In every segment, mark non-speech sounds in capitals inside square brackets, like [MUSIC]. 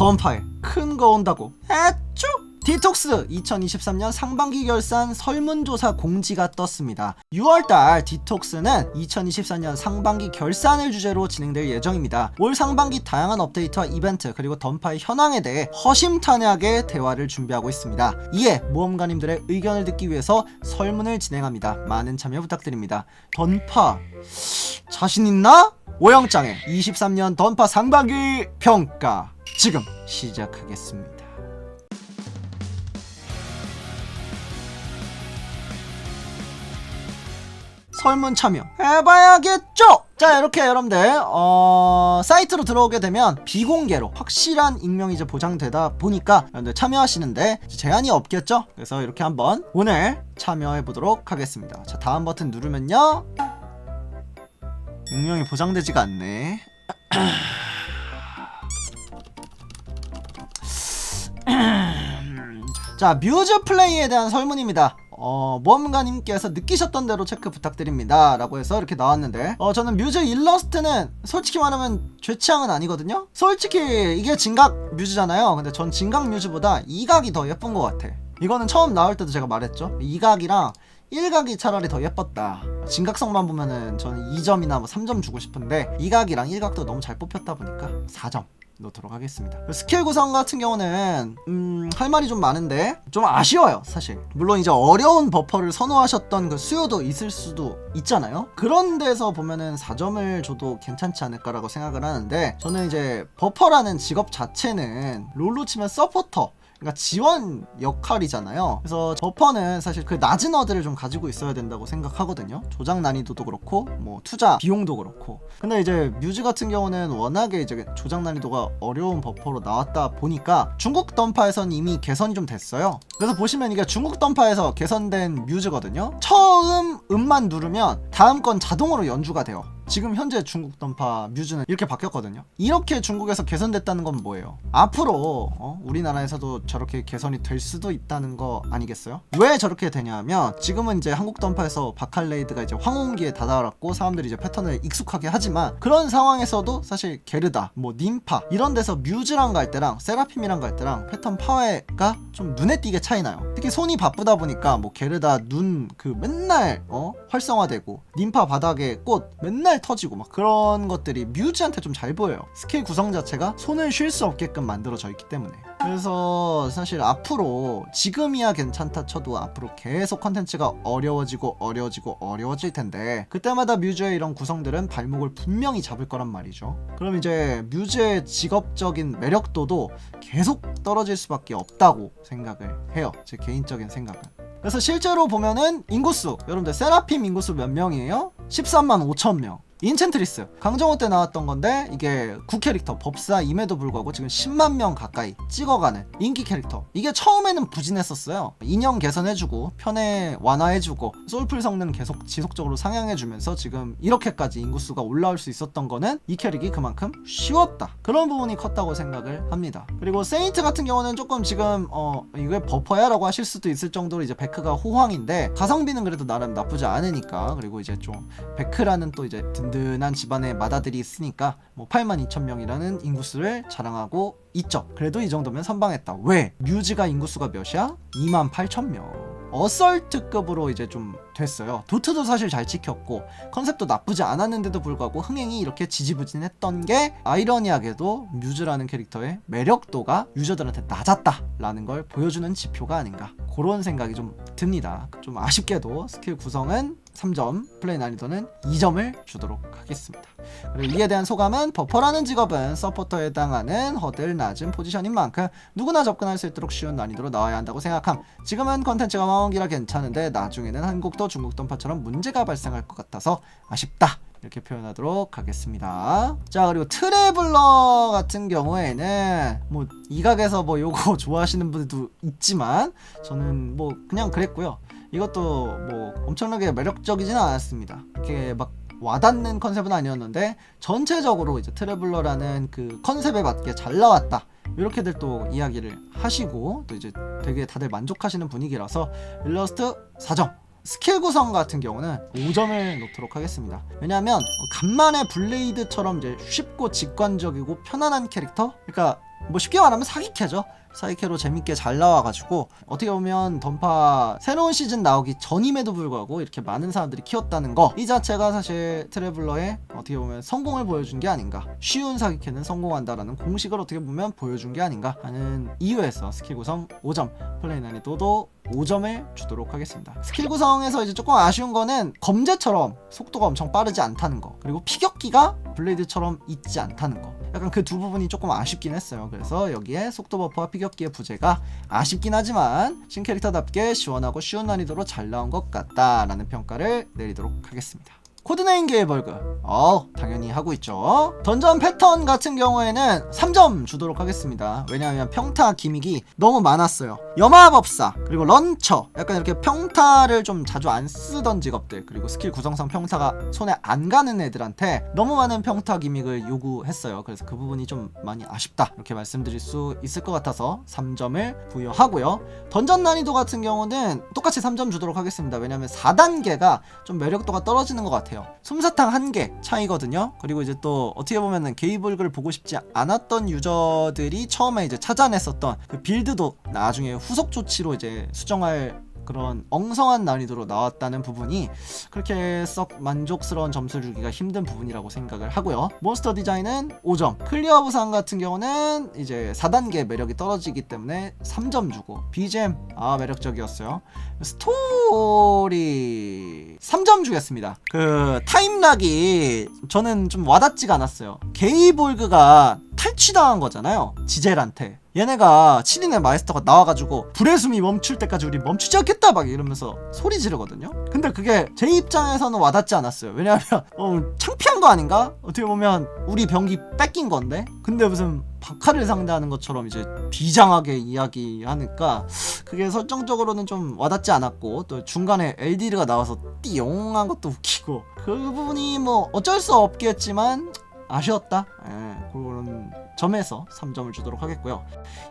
던파일 큰 거 온다고 했죠? 디톡스 2023년 상반기 결산 설문조사 공지가 떴습니다. 6월달 디톡스는 2024년 상반기 결산을 주제로 진행될 예정입니다. 올 상반기 다양한 업데이트와 이벤트 그리고 던파의 현황에 대해 허심탄회하게 대화를 준비하고 있습니다. 이에 모험가님들의 의견을 듣기 위해서 설문을 진행합니다. 많은 참여 부탁드립니다. 던파 자신 있나? 오영장의 23년 던파 상반기 평가 지금 시작하겠습니다. 설문 참여 해봐야겠죠? 자 이렇게 여러분들 어, 사이트로 들어오게 되면 비공개로 확실한 익명이 이제 보장되다 보니까 여러분들 참여하시는데 제한이 없겠죠? 그래서 이렇게 한번 오늘 참여해 보도록 하겠습니다. 자 다음 버튼 누르면요 익명이 보장되지가 않네. 자 뮤즈 플레이에 대한 설문입니다. 어, 모험가님께서 느끼셨던 대로 체크 부탁드립니다. 라고 해서 이렇게 나왔는데, 어, 저는 뮤즈 일러스트는 솔직히 말하면 제 취향은 아니거든요? 솔직히 이게 진각 뮤즈잖아요. 근데 전 진각 뮤즈보다 이각이 더 예쁜 것 같아. 이거는 처음 나올 때도 제가 말했죠. 이각이랑 1각이 차라리 더 예뻤다. 진각성만 보면은 저는 2점이나 뭐 3점 주고 싶은데 2각이랑 1각도 너무 잘 뽑혔다 보니까 4점. 놓도록 하겠습니다. 스킬 구성 같은 경우는 음, 할 말이 좀 많은데 좀 아쉬워요, 사실. 물론 이제 어려운 버퍼를 선호하셨던 그 수요도 있을 수도 있잖아요. 그런 데서 보면은 4점을 줘도 괜찮지 않을까라고 생각을 하는데 저는 이제 버퍼라는 직업 자체는 롤로 치면 서포터 그러니까 지원 역할이잖아요. 그래서 버퍼는 사실 그 낮은 어드를 좀 가지고 있어야 된다고 생각하거든요. 조작 난이도도 그렇고 뭐 투자 비용도 그렇고. 근데 이제 뮤즈 같은 경우는 워낙에 이제 조작 난이도가 어려운 버퍼로 나왔다 보니까 중국 던파에선 이미 개선이 좀 됐어요. 그래서 보시면 이게 중국 던파에서 개선된 뮤즈거든요. 처음 음만 누르면 다음 건 자동으로 연주가 돼요. 지금 현재 중국 던파 뮤즈는 이렇게 바뀌었거든요. 이렇게 중국에서 개선됐다는 건 뭐예요? 앞으로 어? 우리나라에서도 저렇게 개선이 될 수도 있다는 거 아니겠어요? 왜 저렇게 되냐면 지금은 이제 한국 던파에서 바칼레이드가 이제 황혼기에 다다랐고 사람들이 이제 패턴을 익숙하게 하지만 그런 상황에서도 사실 게르다, 뭐 님파 이런 데서 뮤즈랑 갈 때랑 세라핌이랑 갈 때랑 패턴 파괴가 좀 눈에 띄게 차이 나요. 특히 손이 바쁘다 보니까 뭐 게르다 눈 그 맨날 어? 활성화되고 님파 바닥에 꽃 맨날 터지고 막 그런 것들이 뮤즈한테 좀 잘 보여요. 스킬 구성 자체가 손을 쉴 수 없게끔 만들어져 있기 때문에. 그래서 사실 앞으로 지금이야 괜찮다 쳐도 앞으로 계속 컨텐츠가 어려워지고 어려워지고 어려워질 텐데 그때마다 뮤즈의 이런 구성들은 발목을 분명히 잡을 거란 말이죠. 그럼 이제 뮤즈의 직업적인 매력도도 계속 떨어질 수밖에 없다고 생각을 해요. 제 개인적인 생각은. 그래서 실제로 보면은 인구수 여러분들 세라핌 인구수 몇 명이에요? 13만 5천 명 인챈트리스. 강정호 때 나왔던 건데 이게 9캐릭터 법사임에도 불구하고 지금 10만 명 가까이 찍어가는 인기 캐릭터. 이게 처음에는 부진했었어요. 인형 개선해주고 편에 완화해주고 솔풀 성능 계속 지속적으로 상향해주면서 지금 이렇게까지 인구수가 올라올 수 있었던 거는 이 캐릭이 그만큼 쉬웠다. 그런 부분이 컸다고 생각을 합니다. 그리고 세인트 같은 경우는 조금 지금 어 이게 버퍼야 라고 하실 수도 있을 정도로 이제 베크가 호황인데 가성비는 그래도 나름 나쁘지 않으니까. 그리고 이제 좀 베크라는 또 이제 든 든한 집안의 마다들이 있으니까 뭐 8만 2천 명이라는 인구수를 자랑하고 있죠. 그래도 이 정도면 선방했다. 왜? 뮤즈가 인구수가 몇이야? 2만 8천 명. 어설트급으로 이제 좀 됐어요. 도트도 사실 잘 지켰고 컨셉도 나쁘지 않았는데도 불구하고 흥행이 이렇게 지지부진했던 게 아이러니하게도 뮤즈라는 캐릭터의 매력도가 유저들한테 낮았다라는 걸 보여주는 지표가 아닌가 그런 생각이 좀 듭니다. 좀 아쉽게도 스킬 구성은 3점, 플레이 난이도는 2점을 주도록 하겠습니다. 그리고 이에 대한 소감은 버퍼라는 직업은 서포터에 해당하는 허들 낮은 포지션인 만큼 누구나 접근할 수 있도록 쉬운 난이도로 나와야 한다고 생각함. 지금은 컨텐츠가 망원기라 괜찮은데 나중에는 한국도 중국 던파처럼 문제가 발생할 것 같아서 아쉽다. 이렇게 표현하도록 하겠습니다. 자 그리고 트래블러 같은 경우에는 뭐 이각에서 뭐 요거 [LAUGHS] 좋아하시는 분들도 있지만 저는 뭐 그냥 그랬고요. 이것도 뭐 엄청나게 매력적이지는 않았습니다. 이렇게 막 와닿는 컨셉은 아니었는데 전체적으로 이제 트래블러라는 그 컨셉에 맞게 잘 나왔다. 이렇게들 또 이야기를 하시고 또 이제 되게 다들 만족하시는 분위기라서 일러스트 4점 스킬 구성 같은 경우는 5점을 놓도록 하겠습니다. 왜냐하면 간만에 블레이드처럼 이제 쉽고 직관적이고 편안한 캐릭터? 그러니까 뭐 쉽게 말하면 사기캐죠. 사기캐로 재밌게 잘 나와가지고 어떻게 보면 던파 새로운 시즌 나오기 전임에도 불구하고 이렇게 많은 사람들이 키웠다는 거 이 자체가 사실 트래블러의 어떻게 보면 성공을 보여준 게 아닌가 쉬운 사기캐는 성공한다라는 공식을 어떻게 보면 보여준 게 아닌가 하는 이유에서 스킬 구성 5점 플레이 난이도도 5점을 주도록 하겠습니다. 스킬 구성에서 이제 조금 아쉬운 거는 검제처럼 속도가 엄청 빠르지 않다는 거 그리고 피격기가 블레이드처럼 있지 않다는 거 약간 그 두 부분이 조금 아쉽긴 했어요. 그래서 여기에 속도 버프와 피격기의 부재가 아쉽긴 하지만 신 캐릭터답게 시원하고 쉬운 난이도로 잘 나온 것 같다라는 평가를 내리도록 하겠습니다. 코드네임 게이벌그 어 당연히 하고 있죠. 던전 패턴 같은 경우에는 3점 주도록 하겠습니다. 왜냐하면 평타 기믹이 너무 많았어요. 염화법사 그리고 런처. 약간 이렇게 평타를 좀 자주 안 쓰던 직업들 그리고 스킬 구성상 평타가 손에 안 가는 애들한테 너무 많은 평타 기믹을 요구했어요. 그래서 그 부분이 좀 많이 아쉽다. 이렇게 말씀드릴 수 있을 것 같아서 3점을 부여하고요. 던전 난이도 같은 경우는 똑같이 3점 주도록 하겠습니다. 왜냐하면 4단계가 좀 매력도가 떨어지는 것 같아요 솜사탕 한 개 차이거든요. 그리고 이제 또 어떻게 보면은 게이블그를 보고 싶지 않았던 유저들이 처음에 이제 찾아냈었던 그 빌드도 나중에 후속 조치로 이제 수정할 그런 엉성한 난이도로 나왔다는 부분이 그렇게 썩 만족스러운 점수를 주기가 힘든 부분이라고 생각을 하고요. 몬스터 디자인은 5점. 클리어 부상 같은 경우는 이제 4단계 매력이 떨어지기 때문에 3점 주고 BGM 아 매력적이었어요. 스토리 3점 주겠습니다. 그 타임락이 저는 좀 와닿지가 않았어요. 게이볼그가 탈취당한 거잖아요. 지젤한테. 얘네가 7인의 마이스터가 나와가지고 불의 숨이 멈출 때까지 우리 멈추지 않겠다 막 이러면서 소리 지르거든요. 근데 그게 제 입장에서는 와닿지 않았어요. 왜냐하면 [LAUGHS] 어, 창피한 거 아닌가? 어떻게 보면 우리 병기 뺏긴 건데. 근데 무슨 박하를 상대하는 것처럼 이제 비장하게 이야기하니까 그게 설정적으로는 좀 와닿지 않았고 또 중간에 엘디르가 나와서 띠용한 것도 웃기고 그 부분이 뭐 어쩔 수 없겠지만 아쉬웠다. 예, 그런 점에서 3점을 주도록 하겠고요.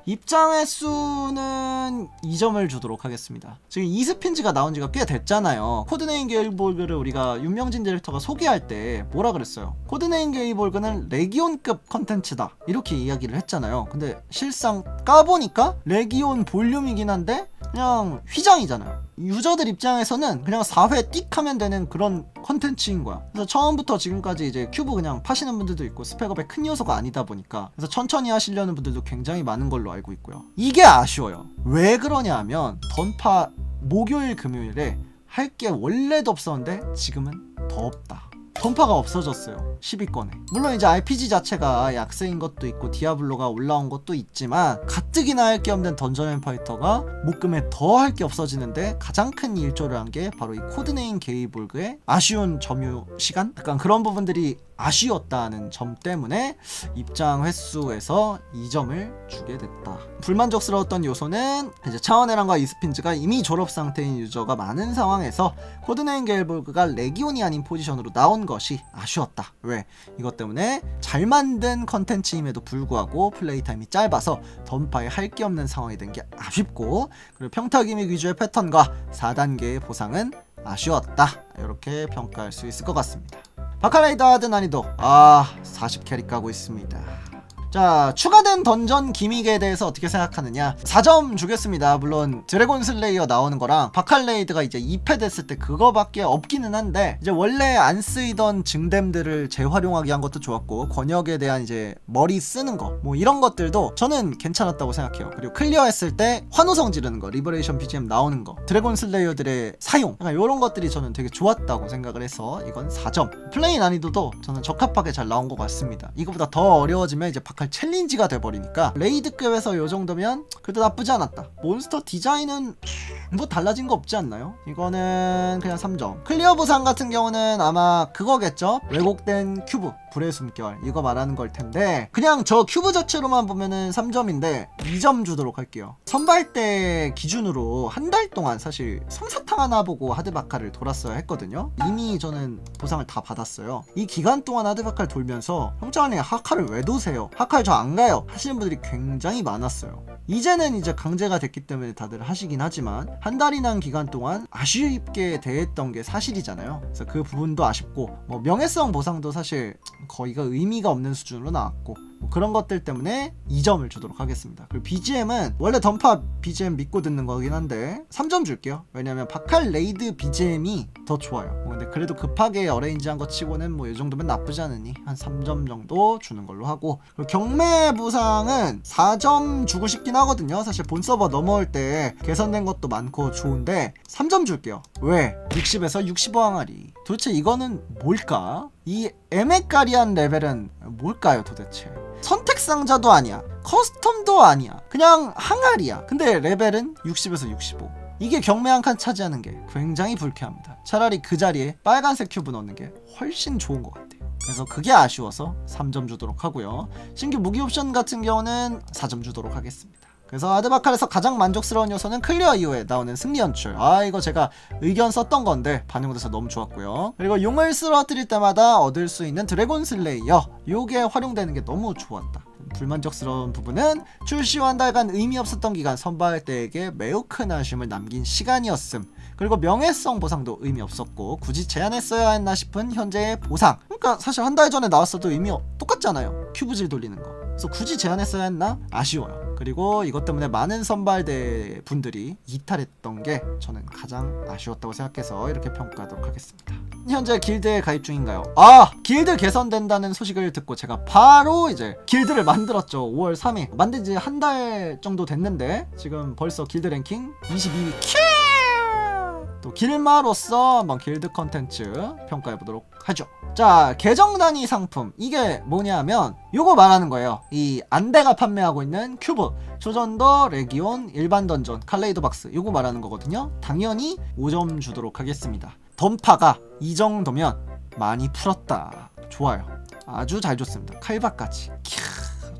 입장 횟수는 2점을 주도록 하겠습니다. 지금 이스핀즈가 나온 지가 꽤 됐잖아요. 코드네임 게이볼그를 우리가 윤명진 디렉터가 소개할 때 뭐라 그랬어요? 코드네임 게이볼그는 레기온급 컨텐츠다. 이렇게 이야기를 했잖아요. 근데 실상 까보니까 레기온 볼륨이긴 한데 그냥 휘장이잖아요. 유저들 입장에서는 그냥 4회 띡 하면 되는 그런 컨텐츠인 거야. 그래서 처음부터 지금까지 이제 큐브 그냥 파시는 분들도 있고 스펙업의 큰 요소가 아니다 보니까 그래서 천천히 하시려는 분들도 굉장히 많은 걸로 알고 있고요. 이게 아쉬워요. 왜 그러냐 하면 던파 목요일 금요일에 할 게 원래도 없었는데 지금은 더 없다. 던파가 없어졌어요. 10위권에. 물론 이제 RPG 자체가 약세인 것도 있고 디아블로가 올라온 것도 있지만 가뜩이나 할 게 없는 던전 앤 파이터가 목금에 더 할 게 없어지는데 가장 큰 일조를 한 게 바로 이 코드네임 게이볼그의 아쉬운 점유 시간? 약간 그런 부분들이 아쉬웠다는 점 때문에 입장 횟수에서 2점을 주게 됐다. 불만족스러웠던 요소는 이제 차원해랑과 이스핀즈가 이미 졸업 상태인 유저가 많은 상황에서 코드네임 게이볼그가 레기온이 아닌 포지션으로 나온 것이 아쉬웠다. 왜? 이것 때문에 잘 만든 컨텐츠임에도 불구하고 플레이 타임이 짧아서 던파에 할 게 없는 상황이 된 게 아쉽고 그리고 평타 기믹 위주의 패턴과 4단계의 보상은 아쉬웠다. 이렇게 평가할 수 있을 것 같습니다. 바칼레이드 하드 난이도 아 40캐릭 가고 있습니다 자 추가된 던전 기믹에 대해서 어떻게 생각하느냐. 4점 주겠습니다. 물론 드래곤 슬레이어 나오는 거랑 바칼레이드가 이제 2패 됐을 때 그거밖에 없기는 한데 이제 원래 안 쓰이던 증댐들을 재활용하게 한 것도 좋았고 권역에 대한 이제 머리 쓰는 거 뭐 이런 것들도 저는 괜찮았다고 생각해요. 그리고 클리어했을 때 환호성 지르는 거 리버레이션 BGM 나오는 거 드래곤 슬레이어들의 사용 약간 이런 것들이 저는 되게 좋았다고 생각을 해서 이건 4점. 플레이 난이도도 저는 적합하게 잘 나온 것 같습니다. 이거보다 더 어려워지면 이제 바칼 챌린지가 돼버리니까 레이드급에서 요 정도면 그래도 나쁘지 않았다. 몬스터 디자인은 뭐 달라진 거 없지 않나요? 이거는 그냥 3점. 클리어 보상 같은 경우는 아마 그거겠죠? 왜곡된 큐브 불의 숨결 이거 말하는 걸 텐데 그냥 저 큐브 자체로만 보면은 3점인데 2점 주도록 할게요. 선발 때 기준으로 한 달 동안 사실 솜사탕 하나 보고 하드바카를 돌았어야 했거든요. 이미 저는 보상을 다 받았어요. 이 기간 동안 하드바카를 돌면서 형장님 하카를 왜 도세요? 하카 저안 가요? 하시는 분들이 굉장히 많았어요. 이제는 이제 강제가 됐기 때문에 다들 하시긴 하지만 한 달이나 기간 동안 아쉽게 대했던 게 사실이잖아요. 그래서 그 부분도 아쉽고 뭐 명예성 보상도 사실 거의가 의미가 없는 수준으로 나왔고 뭐 그런 것들 때문에 2점을 주도록 하겠습니다. 그리고 BGM은 원래 던파 BGM 믿고 듣는 거긴 한데 3점 줄게요. 왜냐면 바칼 레이드 BGM이 더 좋아요. 뭐 근데 그래도 급하게 어레인지한 거 치고는 뭐 이 정도면 나쁘지 않으니 한 3점 정도 주는 걸로 하고 그리고 경매 부상은 4점 주고 싶긴 하거든요. 사실 본 서버 넘어올 때 개선된 것도 많고 좋은데 3점 줄게요. 왜? 60에서 65 항아리. 도대체 이거는 뭘까? 이 에메까리한 레벨은 뭘까요 도대체? 선택 상자도 아니야. 커스텀도 아니야. 그냥 항아리야. 근데 레벨은 60에서 65. 이게 경매 한 칸 차지하는 게 굉장히 불쾌합니다. 차라리 그 자리에 빨간색 큐브 넣는 게 훨씬 좋은 것 같아요. 그래서 그게 아쉬워서 3점 주도록 하고요. 신규 무기 옵션 같은 경우는 4점 주도록 하겠습니다. 그래서 아드바칼에서 가장 만족스러운 요소는 클리어 이후에 나오는 승리 연출. 아 이거 제가 의견 썼던 건데 반영돼서 너무 좋았고요. 그리고 용을 쓰러뜨릴 때마다 얻을 수 있는 드래곤 슬레이어. 요게 활용되는 게 너무 좋았다. 불만족스러운 부분은 출시 후 한 달간 의미 없었던 기간 선발대에게 매우 큰 아쉬움을 남긴 시간이었음. 그리고 명예성 보상도 의미 없었고 굳이 제한했어야 했나 싶은 현재의 보상. 그러니까 사실 한 달 전에 나왔어도 의미 없- 똑같잖아요. 큐브질 돌리는 거. 그래서 굳이 제한했어야 했나 아쉬워요. 그리고 이것 때문에 많은 선발대 분들이 이탈했던 게 저는 가장 아쉬웠다고 생각해서 이렇게 평가하도록 하겠습니다. 현재 길드에 가입 중인가요? 아 길드 개선된다는 소식을 듣고 제가 바로 이제 길드를 만들었죠. 5월 3일 만든 지 한 달 정도 됐는데 지금 벌써 길드 랭킹 22위 큐! 또 길마로서 한번 길드 컨텐츠 평가해 보도록 하죠. 자, 계정 단위 상품. 이게 뭐냐면 요거 말하는 거예요. 이 안대가 판매하고 있는 큐브, 초전더, 레기온, 일반 던전, 칼레이도 박스. 요거 말하는 거거든요. 당연히 5점 주도록 하겠습니다. 던파가 이 정도면 많이 풀었다. 좋아요. 아주 잘 줬습니다. 칼바까지.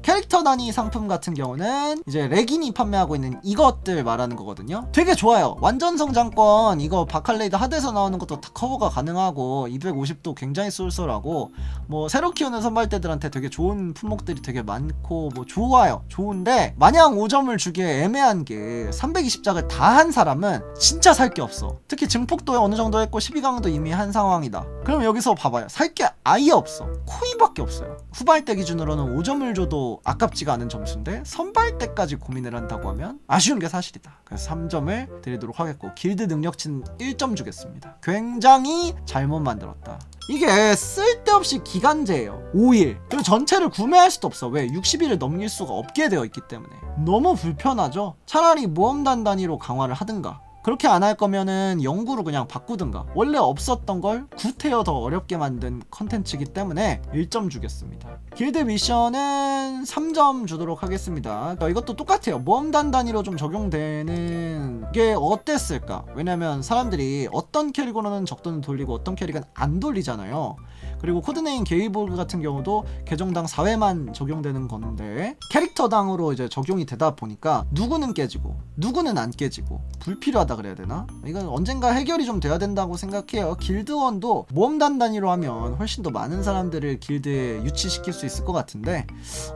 캬. 캐릭터 단위 상품 같은 경우는 이제 레긴이 판매하고 있는 이것들 말하는 거거든요. 되게 좋아요. 완전 성장권 이거 바칼레이드 하드에서 나오는 것도 다 커버가 가능하고 250도 굉장히 쏠쏠하고 뭐 새로 키우는 선발대들한테 되게 좋은 품목들이 되게 많고 뭐 좋아요. 좋은데 마냥 5점을 주기에 애매한 게 320작을 다 한 사람은 진짜 살 게 없어. 특히 증폭도에 어느 정도 했고 12강도 이미 한 상황이다. 그럼 여기서 봐봐요. 살 게 아예 없어. 코인밖에 없어요. 후발대 기준으로는 5점을 줘도 아깝지가 않은 점수인데 선발 때까지 고민을 한다고 하면 아쉬운 게 사실이다. 그래서 3점을 드리도록 하겠고 길드 능력치는 1점 주겠습니다. 굉장히 잘못 만들었다. 이게 쓸데없이 기간제예요. 5일. 그리고 전체를 구매할 수도 없어. 왜? 60일을 넘길 수가 없게 되어 있기 때문에. 너무 불편하죠? 차라리 모험단 단위로 강화를 하든가. 그렇게 안 할 거면은 영구로 그냥 바꾸든가. 원래 없었던 걸 구태여 더 어렵게 만든 컨텐츠이기 때문에 1점 주겠습니다. 길드 미션은 3점 주도록 하겠습니다. 어, 이것도 똑같아요. 모험단 단위로 좀 적용되는 게 어땠을까? 왜냐면 사람들이 어떤 캐릭으로는 적돈을 돌리고 어떤 캐릭은 안 돌리잖아요 그리고 코드네임 게이볼 같은 경우도 계정당 4회만 적용되는 건데 캐릭터당으로 이제 적용이 되다 보니까 누구는 깨지고 누구는 안 깨지고 불필요하다 그래야 되나? 이건 언젠가 해결이 좀 돼야 된다고 생각해요. 길드원도 모험단 단위로 하면 훨씬 더 많은 사람들을 길드에 유치시킬 수 있을 것 같은데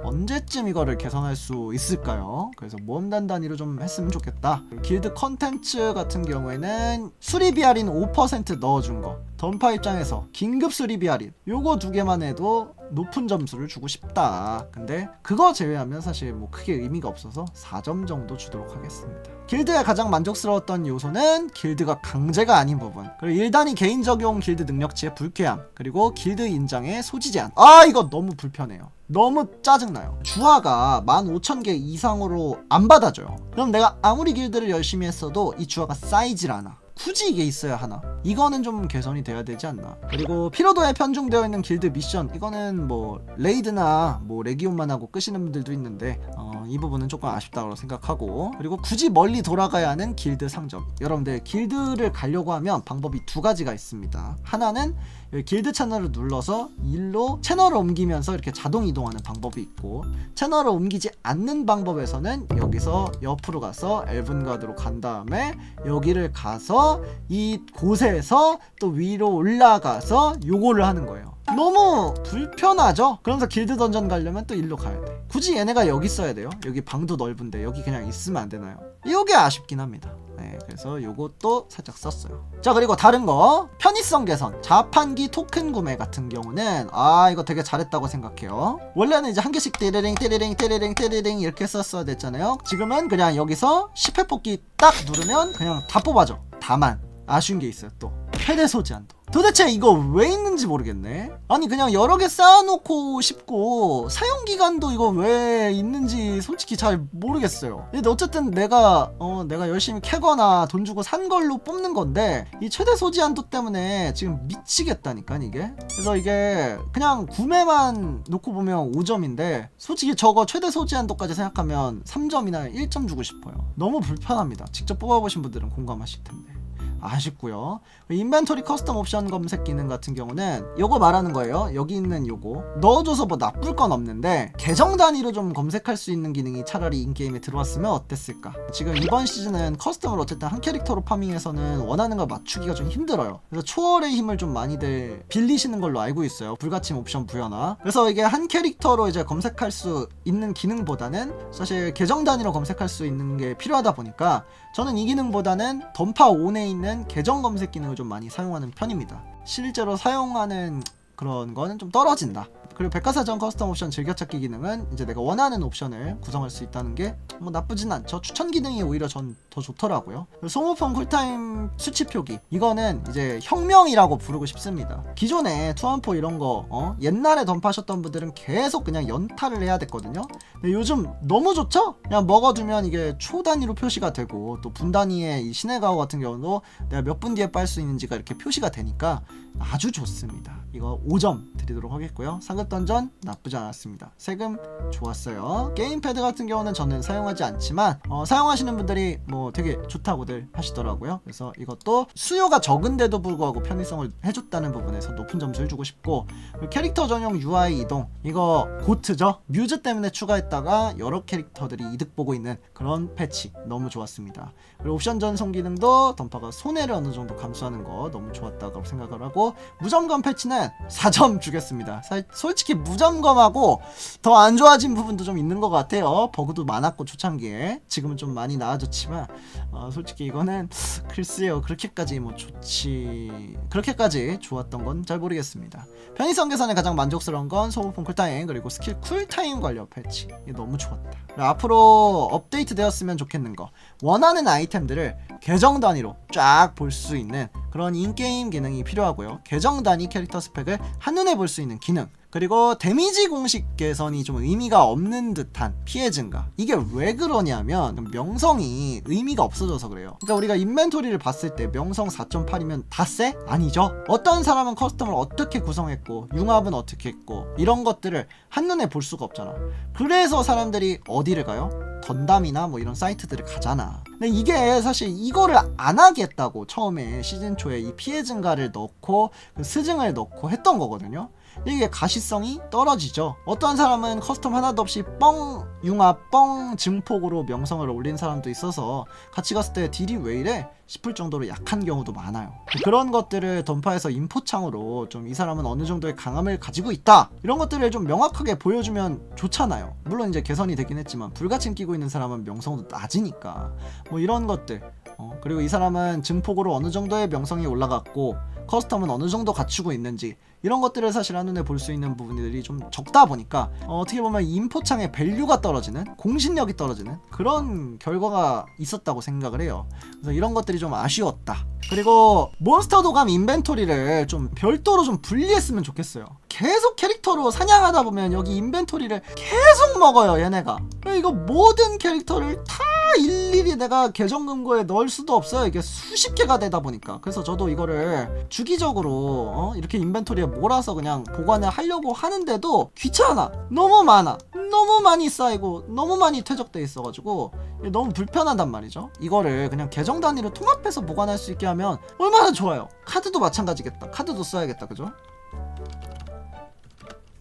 언제쯤 이거를 개선할 수 있을까요? 그래서 모험단 단위로 좀 했으면 좋겠다. 길드 컨텐츠 같은 경우에는 수리비 할인 5% 넣어준 거. 던파 입장에서 긴급 수리비 할인 요거 두 개만 해도 높은 점수를 주고 싶다 근데 그거 제외하면 사실 뭐 크게 의미가 없어서 4점 정도 주도록 하겠습니다 길드의 가장 만족스러웠던 요소는 길드가 강제가 아닌 부분 그리고 1단위 개인 적용 길드 능력치의 불쾌함 그리고 길드 인장의 소지 제한 아 이거 너무 불편해요 너무 짜증나요. 주화가 15,000개 이상으로 안 받아줘요. 그럼 내가 아무리 길드를 열심히 했어도 이 주화가 쌓이질 않아. 굳이 이게 있어야 하나? 이거는 좀 개선이 돼야 되지 않나? 그리고 피로도에 편중되어 있는 길드 미션 이거는 뭐 레이드나 뭐 레기온만 하고 끄시는 분들도 있는데 어, 이 부분은 조금 아쉽다고 생각하고 그리고 굳이 멀리 돌아가야 하는 길드 상점 여러분들 길드를 가려고 하면 방법이 두 가지가 있습니다 하나는 길드 채널을 눌러서 일로 채널을 옮기면서 이렇게 자동 이동하는 방법이 있고 채널을 옮기지 않는 방법에서는 여기서 옆으로 가서 엘븐가드로 간 다음에 여기를 가서 이 곳에서 또 위로 올라가서 요거를 하는 거예요. 너무 불편하죠? 그러면서 길드 던전 가려면 또 일로 가야 돼. 굳이 얘네가 여기 있어야 돼요? 여기 방도 넓은데 여기 그냥 있으면 안 되나요? 이게 아쉽긴 합니다. 네, 그래서 요것도 살짝 썼어요. 자 그리고 다른 거 편의성 개선 자판기 토큰 구매 같은 경우는 아 이거 되게 잘했다고 생각해요. 원래는 이제 한 개씩 띠리링 띠리링 띠리링 띠리링 이렇게 썼어야 됐잖아요. 지금은 그냥 여기서 10회 뽑기 딱 누르면 그냥 다 뽑아줘. 다만 아쉬운 게 있어요 또 최대 소지한도. 도대체 이거 왜 있는지 모르겠네. 아니 그냥 여러 개 쌓아놓고 싶고 사용 기간도 이거 왜 있는지 솔직히 잘 모르겠어요. 근데 어쨌든 내가 어 내가 열심히 캐거나 돈 주고 산 걸로 뽑는 건데 이 최대 소지 한도 때문에 지금 미치겠다니까 이게. 그래서 이게 그냥 구매만 놓고 보면 5점인데 솔직히 저거 최대 소지 한도까지 생각하면 3점이나 1점 주고 싶어요. 너무 불편합니다. 직접 뽑아보신 분들은 공감하실 텐데. 아쉽고요. 인벤토리 커스텀 옵션 검색 기능 같은 경우는 요거 말하는 거예요. 여기 있는 요거 넣어줘서 뭐 나쁠 건 없는데 계정 단위로 좀 검색할 수 있는 기능이 차라리 인게임에 들어왔으면 어땠을까? 지금 이번 시즌은 커스텀을 어쨌든 한 캐릭터로 파밍해서는 원하는 걸 맞추기가 좀 힘들어요. 그래서 초월의 힘을 좀 많이들 빌리시는 걸로 알고 있어요. 불가침 옵션 부여나. 그래서 이게 한 캐릭터로 이제 검색할 수 있는 기능보다는 사실 계정 단위로 검색할 수 있는 게 필요하다 보니까 저는 이 기능보다는 던파 온에 있는 계정 검색 기능을 좀 많이 사용하는 편입니다. 실제로 사용하는 그런 거는 좀 떨어진다. 그리고 백과사전 커스텀 옵션 즐겨찾기 기능은 이제 내가 원하는 옵션을 구성할 수 있다는 게 뭐 나쁘진 않죠. 추천 기능이 오히려 전 더 좋더라고요. 소모폰 쿨타임 수치 표기 이거는 이제 혁명이라고 부르고 싶습니다. 기존에 투안포 이런 거 어? 옛날에 던파하셨던 분들은 계속 그냥 연타를 해야 됐거든요. 근데 요즘 너무 좋죠? 그냥 먹어두면 이게 초 단위로 표시가 되고 또 분 단위의 이 신의 가오 같은 경우도 내가 몇 분 뒤에 빨 수 있는지가 이렇게 표시가 되니까 아주 좋습니다. 이거 5점 드리도록 하겠고요. 상급 던전 나쁘지 않았습니다. 세금 좋았어요. 게임패드 같은 경우는 저는 사용하지 않지만 어, 사용하시는 분들이 뭐 되게 좋다고들 하시더라고요. 그래서 이것도 수요가 적은데도 불구하고 편의성을 해줬다는 부분에서 높은 점수를 주고 싶고 캐릭터 전용 UI 이동 이거 고트죠. 뮤즈 때문에 추가했다가 여러 캐릭터들이 이득 보고 있는 그런 패치 너무 좋았습니다. 그리고 옵션 전송 기능도 던파가 손해를 어느 정도 감수하는 거 너무 좋았다고 생각을 하고 무점검 패치는 4점 주겠습니다. 사- 솔 직히 무점검하고 더 안 좋아진 부분도 좀 있는 것 같아요. 버그도 많았고 초창기에 지금은 좀 많이 나아졌지만 어, 솔직히 이거는 글쎄요 그렇게까지 뭐 좋지 그렇게까지 좋았던 건 잘 모르겠습니다. 편의성 개선에 가장 만족스러운 건 소모폰 쿨타임 그리고 스킬 쿨타임 관련 패치 이게 너무 좋았다. 앞으로 업데이트 되었으면 좋겠는 거 원하는 아이템들을 계정 단위로 쫙 볼 수 있는 그런 인게임 기능이 필요하고요. 계정 단위 캐릭터 스펙을 한눈에 볼 수 있는 기능. 그리고 데미지 공식 개선이 좀 의미가 없는 듯한 피해 증가. 이게 왜 그러냐면 명성이 의미가 없어져서 그래요. 그러니까 우리가 인벤토리를 봤을 때 명성 4.8이면 다 쎄? 아니죠. 어떤 사람은 커스텀을 어떻게 구성했고 융합은 어떻게 했고 이런 것들을 한눈에 볼 수가 없잖아. 그래서 사람들이 어디를 가요? 던담이나 뭐 이런 사이트들을 가잖아. 근데 이게 사실 이거를 안 하겠다고 처음에 시즌 초에 이 피해 증가를 넣고 그 스증을 넣고 했던 거거든요. 이게 가시성이 떨어지죠. 어떤 사람은 커스텀 하나도 없이 뻥 융합, 뻥 증폭으로 명성을 올린 사람도 있어서 같이 갔을 때 딜이 왜 이래? 싶을 정도로 약한 경우도 많아요. 그런 것들을 던파해서 인포창으로 좀 이 사람은 어느 정도의 강함을 가지고 있다. 이런 것들을 좀 명확하게 보여주면 좋잖아요. 물론 이제 개선이 되긴 했지만 불가침 끼고 있는 사람은 명성도 낮으니까 뭐 이런 것들. 어, 그리고 이 사람은 증폭으로 어느 정도의 명성이 올라갔고 커스텀은 어느 정도 갖추고 있는지 이런 것들을 사실 한눈에 볼 수 있는 부분들이 좀 적다 보니까 어, 어떻게 보면 인포창의 밸류가 떨어지는 공신력이 떨어지는 그런 결과가 있었다고 생각을 해요. 그래서 이런 것들이 좀 아쉬웠다. 그리고 몬스터 도감 인벤토리를 좀 별도로 좀 분리했으면 좋겠어요. 계속 캐릭터로 사냥하다 보면 여기 인벤토리를 계속 먹어요, 얘네가. 그러니까 이거 모든 캐릭터를 다 일일이 내가 계정 금고에 넣을 수도 없어요. 이게 수십 개가 되다 보니까. 그래서 저도 이거를 주기적으로 어? 이렇게 인벤토리에 몰아서 그냥 보관을 하려고 하는데도 귀찮아. 너무 많아. 너무 많이 쌓이고 너무 많이 퇴적돼 있어가지고 너무 불편하단 말이죠. 이거를 그냥 계정 단위로 통합해서 보관할 수 있게 하면 얼마나 좋아요. 카드도 마찬가지겠다. 카드도 써야겠다, 그죠?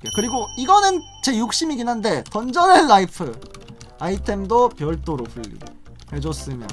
예, 그리고 이거는 제 욕심이긴 한데 던전의 라이프 아이템도 별도로 분리 해줬으면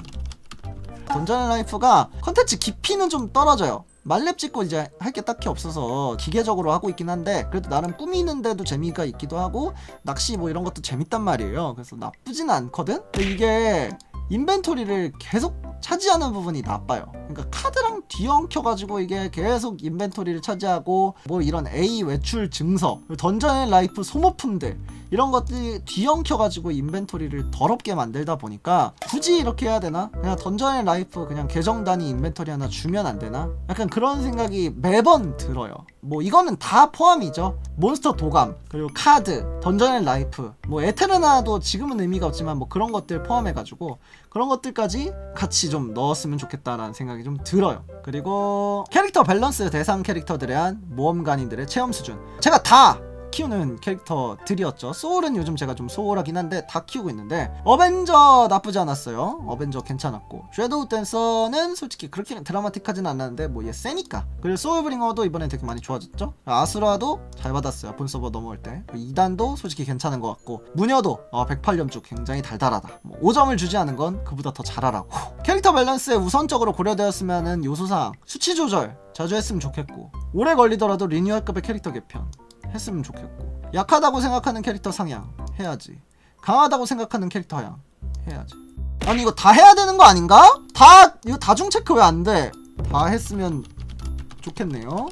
던전의 라이프가 컨텐츠 깊이는 좀 떨어져요 말렙 찍고 이제 할 게 딱히 없어서 기계적으로 하고 있긴 한데 그래도 나름 꾸미는데도 재미가 있기도 하고 낚시 뭐 이런 것도 재밌단 말이에요 그래서 나쁘진 않거든 근데 이게 인벤토리를 계속 차지하는 부분이 나빠요. 그러니까 카드랑 뒤엉켜가지고 이게 계속 인벤토리를 차지하고 뭐 이런 A 외출 증서, 던전 앤 라이프 소모품들 이런 것들이 뒤엉켜가지고 인벤토리를 더럽게 만들다 보니까 굳이 이렇게 해야 되나? 그냥 던전 앤 라이프 그냥 계정 단위 인벤토리 하나 주면 안 되나? 약간 그런 생각이 매번 들어요. 뭐 이거는 다 포함이죠. 몬스터 도감 그리고 카드, 던전 앤 라이프, 뭐 에테르나도 지금은 의미가 없지만 뭐 그런 것들 포함해가지고 그런 것들까지 같이 좀 넣었으면 좋겠다라는 생각이 좀 들어요. 그리고 캐릭터 밸런스 대상 캐릭터들에 대한 모험가님들의 체험 수준 제가 다 키우는 캐릭터들이었죠. 소울은 요즘 제가 좀 소홀하긴 한데 다 키우고 있는데 어벤져 나쁘지 않았어요. 어벤져 괜찮았고 섀도우 댄서는 솔직히 그렇게 드라마틱하진 않았는데 뭐얘 세니까 그리고 소울브링어도 이번에 되게 많이 좋아졌죠. 아수라도 잘 받았어요. 본 서버 넘어올 때 2단도 솔직히 괜찮은 것 같고 무녀도 어, 108lem쪽 굉장히 달달하다. 뭐 5점을 주지 않은 건 그보다 더 잘하라고. [LAUGHS] 캐릭터 밸런스에 우선적으로 고려되었으면 요소상 수치 조절 자주 했으면 좋겠고 오래 걸리더라도 리뉴얼급의 캐릭터 개편 했으면 좋겠고 약하다고 생각하는 캐릭터 상향 해야지 강하다고 생각하는 캐릭터 하향 해야지 아니 이거 다 해야 되는 거 아닌가? 다 이거 다중 체크 왜 안 돼? 다 했으면 좋겠네요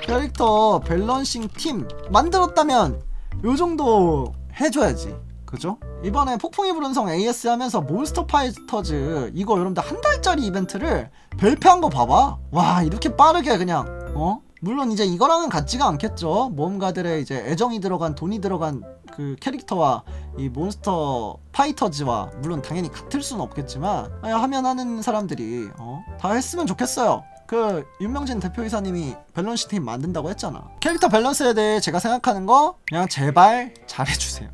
캐릭터 밸런싱 팀 만들었다면 요 정도 해줘야지 그죠? 이번에 폭풍이 부른 성 AS 하면서 몬스터 파이터즈 이거 여러분들 한 달짜리 이벤트를 발표한 거 봐봐 와 이렇게 빠르게 그냥 어? 물론 이제 이거랑은 같지가 않겠죠. 모험가들의 이제 애정이 들어간 돈이 들어간 그 캐릭터와 이 몬스터 파이터즈와 물론 당연히 같을 수는 없겠지만 아, 하면 하는 사람들이 어? 다 했으면 좋겠어요. 그 윤명진 대표이사님이 밸런스 팀 만든다고 했잖아. 캐릭터 밸런스에 대해 제가 생각하는 거 그냥 제발 잘해주세요.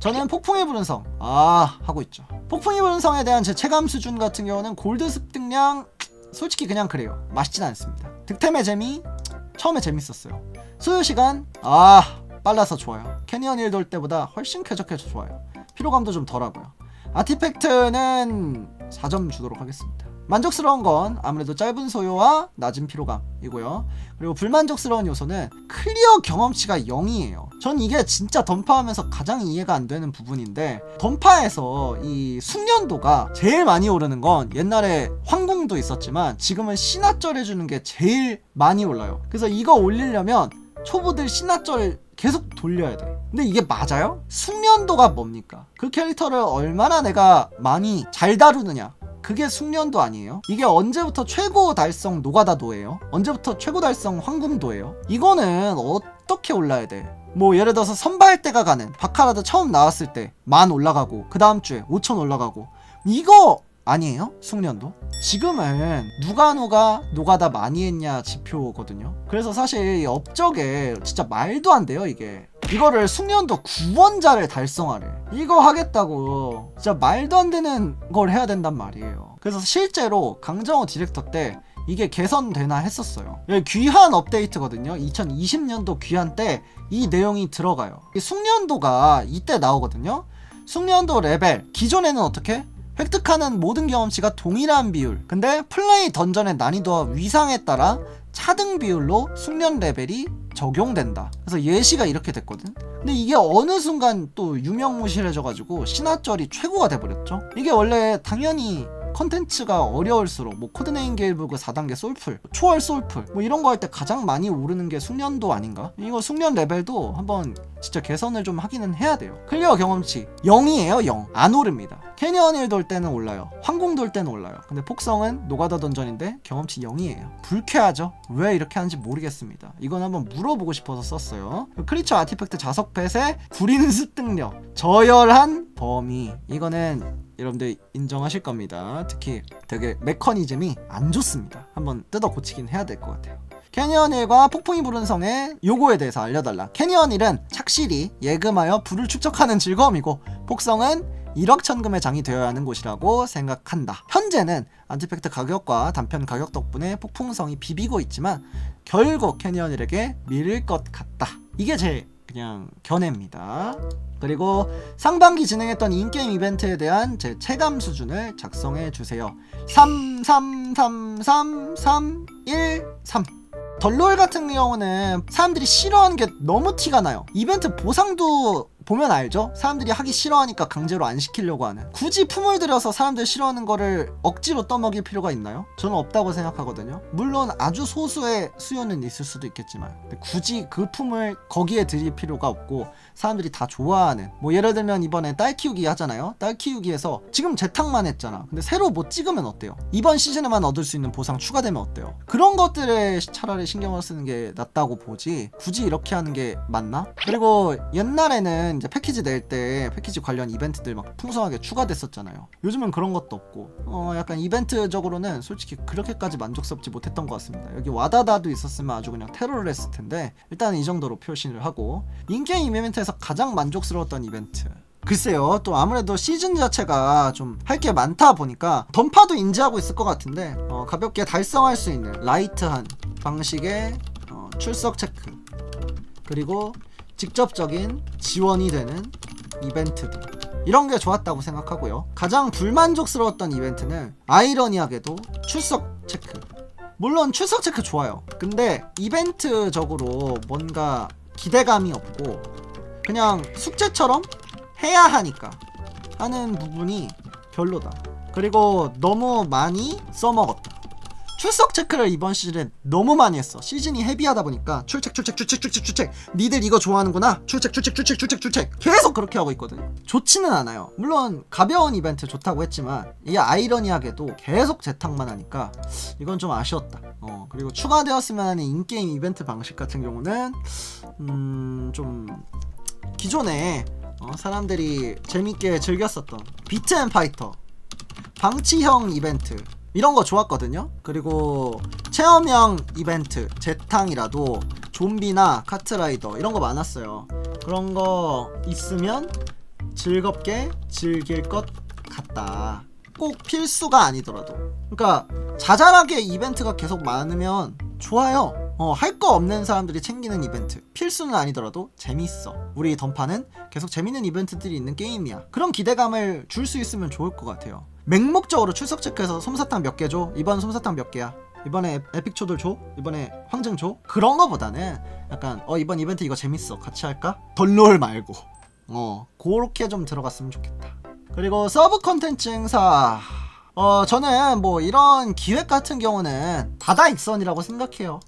저는 폭풍의 부른 성, 아, 하고 있죠. 폭풍의 부른 성에 대한 제 체감 수준 같은 경우는 골드 습득량, 솔직히 그냥 그래요. 맛있진 않습니다. 득템의 재미, 처음에 재밌었어요. 소요 시간, 아, 빨라서 좋아요. 캐니언 일 돌 때보다 훨씬 쾌적해서 좋아요. 피로감도 좀 덜하고요. 아티팩트는 4점 주도록 하겠습니다. 만족스러운 건 아무래도 짧은 소요와 낮은 피로감이고요. 그리고 불만족스러운 요소는 클리어 경험치가 0이에요. 전 이게 진짜 던파하면서 가장 이해가 안 되는 부분인데 던파에서 이 숙련도가 제일 많이 오르는 건 옛날에 황궁도 있었지만 지금은 신화절 해주는 게 제일 많이 올라요. 그래서 이거 올리려면 초보들 신화절 계속 돌려야 돼. 근데 이게 맞아요? 숙련도가 뭡니까? 그 캐릭터를 얼마나 내가 많이 잘 다루느냐. 그게 숙련도 아니에요? 이게 언제부터 최고 달성 노가다도예요? 언제부터 최고 달성 황금도예요? 이거는 어떻게 올라야 돼? 뭐 예를 들어서 선발대가 가는 바카라드 처음 나왔을 때 만 올라가고 그 다음 주에 5천 올라가고 이거 아니에요? 숙련도? 지금은 누가 누가 노가다 많이 했냐 지표거든요. 그래서 사실 이 업적에 진짜 말도 안 돼요 이게. 이거를 숙련도 구원자를 달성하래. 이거 하겠다고 진짜 말도 안 되는 걸 해야 된단 말이에요. 그래서 실제로 강정호 디렉터 때 이게 개선되나 했었어요. 이게 귀한 업데이트거든요. 2020년도 귀한 때 이 내용이 들어가요. 이 숙련도가 이때 나오거든요. 숙련도 레벨 기존에는 어떻게? 획득하는 모든 경험치가 동일한 비율. 근데 플레이 던전의 난이도와 위상에 따라 차등 비율로 숙련 레벨이 적용된다. 그래서 예시가 이렇게 됐거든. 근데 이게 어느 순간 또 유명무실해져가지고 신화절이 최고가 돼버렸죠. 이게 원래 당연히 컨텐츠가 어려울수록 뭐 코드네임 게일브그 4단계 솔풀, 초월 솔풀 뭐 이런 거 할 때 가장 많이 오르는 게 숙련도 아닌가? 이거 숙련 레벨도 한번 진짜 개선을 좀 하기는 해야 돼요. 클리어 경험치 0이에요 0. 안 오릅니다. 캐니언 일 돌 때는 올라요. 황궁 돌 때는 올라요. 근데 폭성은 노가다 던전인데 경험치 0이에요. 불쾌하죠? 왜 이렇게 하는지 모르겠습니다. 이건 한번 물어보고 싶어서 썼어요. 크리처 아티팩트 자석 펫의 구린 [LAUGHS] 습득력, 저열한 범위. 이거는 여러분들 인정하실 겁니다. 특히 되게 메커니즘이 안 좋습니다. 한번 뜯어 고치긴 해야 될 것 같아요. 캐니언 1과 폭풍이 부른 성의 요거에 대해서 알려달라. 캐니언 1은 착실히 예금하여 불을 축적하는 즐거움이고 폭성은 1억 천금의 장이 되어야 하는 곳이라고 생각한다. 현재는 안티팩트 가격과 단편 가격 덕분에 폭풍성이 비비고 있지만 결국 캐니언 1에게 밀릴 것 같다. 이게 제 그냥 견해입니다. 그리고 상반기 진행했던 인게임 이벤트에 대한 제 체감 수준을 작성해 주세요. 3 3 3 3 3 1 3 덜롤 같은 경우는 사람들이 싫어하는 게 너무 티가 나요. 이벤트 보상도 보면 알죠? 사람들이 하기 싫어하니까 강제로 안 시키려고 하는. 굳이 품을 들여서 사람들 싫어하는 거를 억지로 떠먹일 필요가 있나요? 저는 없다고 생각하거든요. 물론 아주 소수의 수요는 있을 수도 있겠지만 굳이 그 품을 거기에 들일 필요가 없고 사람들이 다 좋아하는 뭐 예를 들면 이번에 딸 키우기 하잖아요. 딸 키우기에서 지금 재탕만 했잖아. 근데 새로 못 찍으면 어때요? 이번 시즌에만 얻을 수 있는 보상 추가되면 어때요? 그런 것들에 차라리 신경을 쓰는 게 낫다고 보지 굳이 이렇게 하는 게 맞나? 그리고 옛날에는 이제 패키지 낼 때 패키지 관련 이벤트들 막 풍성하게 추가됐었잖아요. 요즘은 그런 것도 없고 어 약간 이벤트적으로는 솔직히 그렇게까지 만족스럽지 못했던 것 같습니다. 여기 와다다도 있었으면 아주 그냥 테러를 했을 텐데 일단 이 정도로 표시를 하고 인게임 이벤트에서 가장 만족스러웠던 이벤트 글쎄요 또 아무래도 시즌 자체가 좀 할 게 많다 보니까 던파도 인지하고 있을 것 같은데 어, 가볍게 달성할 수 있는 라이트한 방식의 어, 출석 체크 그리고 직접적인 지원이 되는 이벤트들 이런 게 좋았다고 생각하고요 가장 불만족스러웠던 이벤트는 아이러니하게도 출석 체크 물론 출석 체크 좋아요 근데 이벤트적으로 뭔가 기대감이 없고 그냥 숙제처럼 해야 하니까 하는 부분이 별로다. 그리고 너무 많이 써먹었다. 출석 체크를 이번 시즌에 너무 많이 했어. 시즌이 헤비하다 보니까 출첵 출첵 출첵 출첵 출첵 니들 이거 좋아하는구나. 출첵 출첵 출첵 출첵 출첵 계속 그렇게 하고 있거든요. 좋지는 않아요. 물론 가벼운 이벤트 좋다고 했지만 이게 아이러니하게도 계속 재탕만 하니까 이건 좀 아쉬웠다. 어 그리고 추가되었으면 하는 인게임 이벤트 방식 같은 경우는 음좀 기존에 어, 사람들이 재밌게 즐겼었던 비트 앤 파이터 방치형 이벤트 이런 거 좋았거든요. 그리고 체험형 이벤트 재탕이라도 좀비나 카트라이더 이런 거 많았어요. 그런 거 있으면 즐겁게 즐길 것 같다. 꼭 필수가 아니더라도. 그러니까 자잘하게 이벤트가 계속 많으면 좋아요. 어, 할 거 없는 사람들이 챙기는 이벤트. 필수는 아니더라도 재밌어. 우리 던파는 계속 재밌는 이벤트들이 있는 게임이야. 그런 기대감을 줄 수 있으면 좋을 것 같아요 맹목적으로 출석 체크해서 솜사탕 몇 개 줘? 이번 솜사탕 몇 개야? 이번에 에- 에픽초들 줘? 이번에 황증 줘? 그런 거보다는 약간 어 이번 이벤트 이거 재밌어. 같이 할까? 덜롤 말고. 어 그렇게 좀 들어갔으면 좋겠다. 그리고 서브 컨텐츠 행사. 어 저는 뭐 이런 기획 같은 경우는 다다익선이라고 생각해요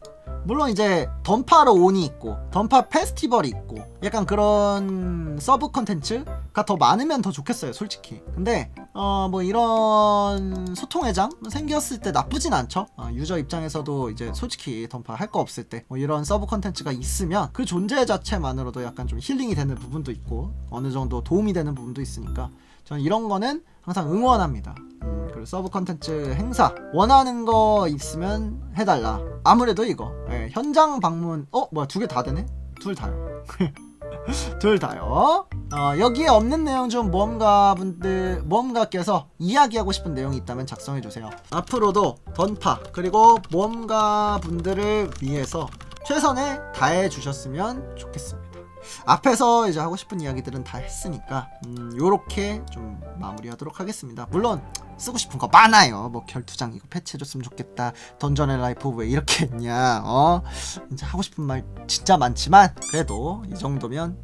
물론 이제 던파로 온이 있고 던파 페스티벌이 있고 약간 그런 서브 컨텐츠가 더 많으면 더 좋겠어요 솔직히. 근데 어 뭐 이런 소통 회장 생겼을 때 나쁘진 않죠. 어, 유저 입장에서도 이제 솔직히 던파 할 거 없을 때 뭐 이런 서브 컨텐츠가 있으면 그 존재 자체만으로도 약간 좀 힐링이 되는 부분도 있고 어느 정도 도움이 되는 부분도 있으니까 저는 이런 거는 항상 응원합니다. 음, 그리고 서브 컨텐츠 행사 원하는 거 있으면 해달라. 아무래도 이거 예, 현장 방문 어 뭐야 두 개 다 되네? 둘 다요. [LAUGHS] 둘 다요. 어, 여기에 없는 내용 중 모험가 분들 모험가께서 이야기하고 싶은 내용이 있다면 작성해 주세요. 앞으로도 던파 그리고 모험가 분들을 위해서 최선을 다해 주셨으면 좋겠습니다. 앞에서 이제 하고 싶은 이야기들은 다 했으니까 음, 요렇게 좀 마무리하도록 하겠습니다. 물론 쓰고 싶은 거 많아요. 뭐 결투장 이거 패치해줬으면 좋겠다. 던전의 라이프 왜 이렇게 했냐? 어 이제 하고 싶은 말 진짜 많지만 그래도 이 정도면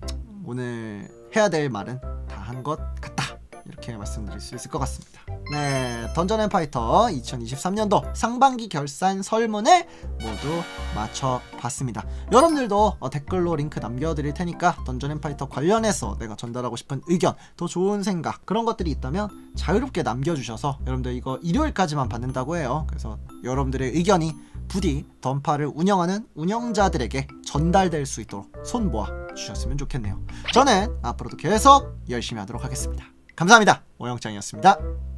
오늘 해야 될 말은 다 한 것 같다. 이렇게 말씀드릴 수 있을 것 같습니다. 네, 던전 앤 파이터 2023년도 상반기 결산 설문을 모두 맞춰봤습니다. 여러분들도 어, 댓글로 링크 남겨드릴 테니까 던전 앤 파이터 관련해서 내가 전달하고 싶은 의견, 더 좋은 생각 그런 것들이 있다면 자유롭게 남겨주셔서 여러분들 이거 일요일까지만 받는다고 해요. 그래서 여러분들의 의견이 부디 던파를 운영하는 운영자들에게 전달될 수 있도록 손 모아 주셨으면 좋겠네요. 저는 앞으로도 계속 열심히 하도록 하겠습니다. 감사합니다. 오영장이었습니다.